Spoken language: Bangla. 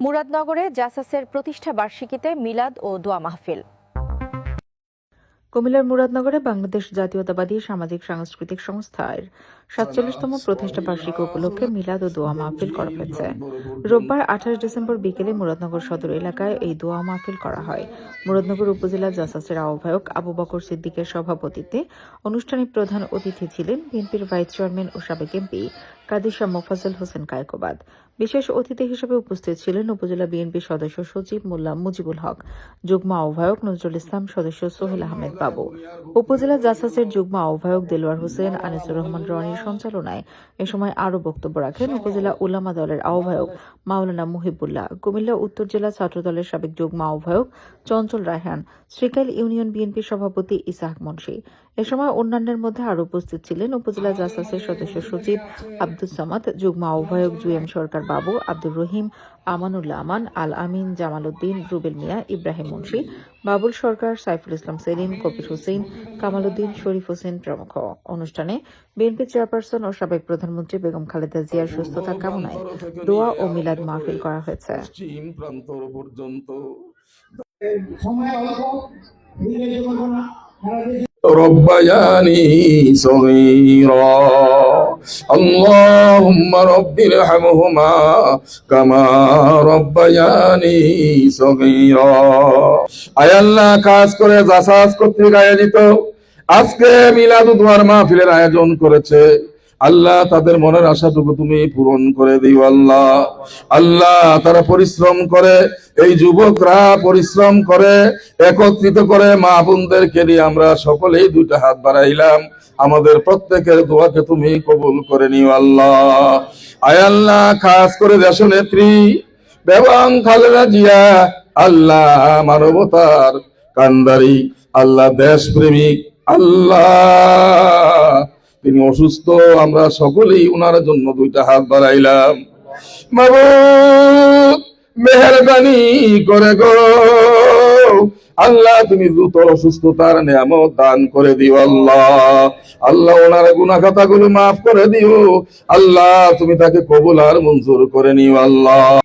মুরাদনগরে জাসাসের প্রতিষ্ঠা বার্ষিকীতে মিলাদ ও দোয়া মাহফিল। কুমিল্লার মুরাদনগরে বাংলাদেশ জাতীয়তাবাদী সামাজিক সাংস্কৃতিক সংস্থার সাতচল্লিশতম প্রতিষ্ঠা বার্ষিকী উপলক্ষে মিলাদ ও দোয়া মাহফিল করা হয়েছে। রোববার আঠাশ ডিসেম্বর বিকেলে মুরাদনগর সদর এলাকায় এই দোয়া মাহফিল করা হয়। মুরাদনগর উপজেলা জাসাসের আহ্বায়ক আবু বকর সিদ্দিকের সভাপতিত্বে অনুষ্ঠানে প্রধান অতিথি ছিলেন বিএনপির ভাইস চেয়ারম্যান ও সাবেক এমপি কাদির শাহ মোফাজ্জল হোসেন কায়কোবাদ। বিশেষ অতিথি হিসেবে উপস্থিত ছিলেন উপজেলা বিএনপি সদস্য সচিব মোল্লা মুজিবুল হক, যুগ্ম আহ্বায়ক নজরুল ইসলাম, সদস্য সোহেল আহমেদ বাবু। উপজেলা জাসাসের যুগ্ম আহ্বায়ক দেলোয়ার হোসেন, আনিসুর রহমান রনির সঞ্চালনায় এ সময় আরও বক্তব্য রাখেন উপজেলা উলামা দলের আহ্বায়ক মাওলানা মুহিবুল্লাহ। কুমিল্লা উত্তর জেলা ছাত্র দলের সাবেক যুগ্ম আহ্বায়ক চঞ্চল রায়হান, শ্রীকাইল ইউনিয়ন বিএনপি সভাপতি ইসাহাক মুন্সি। এ সময় অন্যান্যের মধ্যে আরও উপস্থিত ছিলেন উপজেলা জাসাসের সদস্য সচিব আব্দুল সামাদ, যুগ্ম আহ্বায়ক জুয়েম সরকার বাবু, আব্দুর রহিম আমানুল্লাহ আমান আল আমিন জামাল উদ্দিন রুবেল মিয়া ইব্রাহিম মুন্সি বাবুল সরকার সাইফুল ইসলাম সেলিম কবির হোসেন কামাল উদ্দিন শরীফ হোসেন প্রমুখ। অনুষ্ঠানে বিএনপি চেয়ারপারসন ও সাবেক প্রধানমন্ত্রী বেগম খালেদা জিয়ার সুস্থতা কামনায় দোয়া ও মিলাদ মাহফিল করা হয়েছে। পর্যন্ত সময় অল্প ধীরে চলবো না সারা দেশে ربياني صغيرا اللهم رب ارحمهما كما ربياني صغيرا আয় আল্লাহ কাজ করে জাসাজ কর্তৃক আয়োজিত আজকে মিলাদুদ্দোয়ার মাহফিলের আয়োজন করেছে আল্লাহ তাদের মনের আশাটুকু তুমি পূরণ করে দিও আল্লাহ। আল্লাহ তারা পরিশ্রম করে, এই যুবকরা পরিশ্রম করে, একত্রিত করে মা বোনদেরকে নিয়ে আমরা সকলেই দুইটা হাত বাড়াইলাম। আমাদের প্রত্যেকের দোয়াকে তুমি কবুল করে নিও আল্লাহ। আয় আল্লাহ, খাস করে দেশ নেত্রী, বেগম খালেদা জিয়া, আল্লাহ মানবতার কান্দারি, আল্লাহ দেশ প্রেমিক আল্লাহ। তিনি অসুস্থ, আমরা সকলেই ওনার জন্য দুইটা হাত বাড়াইলাম। মাবুদ মেহরবানি করে গো। আল্লাহ, তুমি দ্রুত অসুস্থতার নিয়ামত দান করে দিও আল্লাহ। আল্লাহ ওনার গুনা খাতাগুলো মাফ করে দিও। আল্লাহ, তুমি তাকে কবুল আর মঞ্জুর করে নিও আল্লাহ।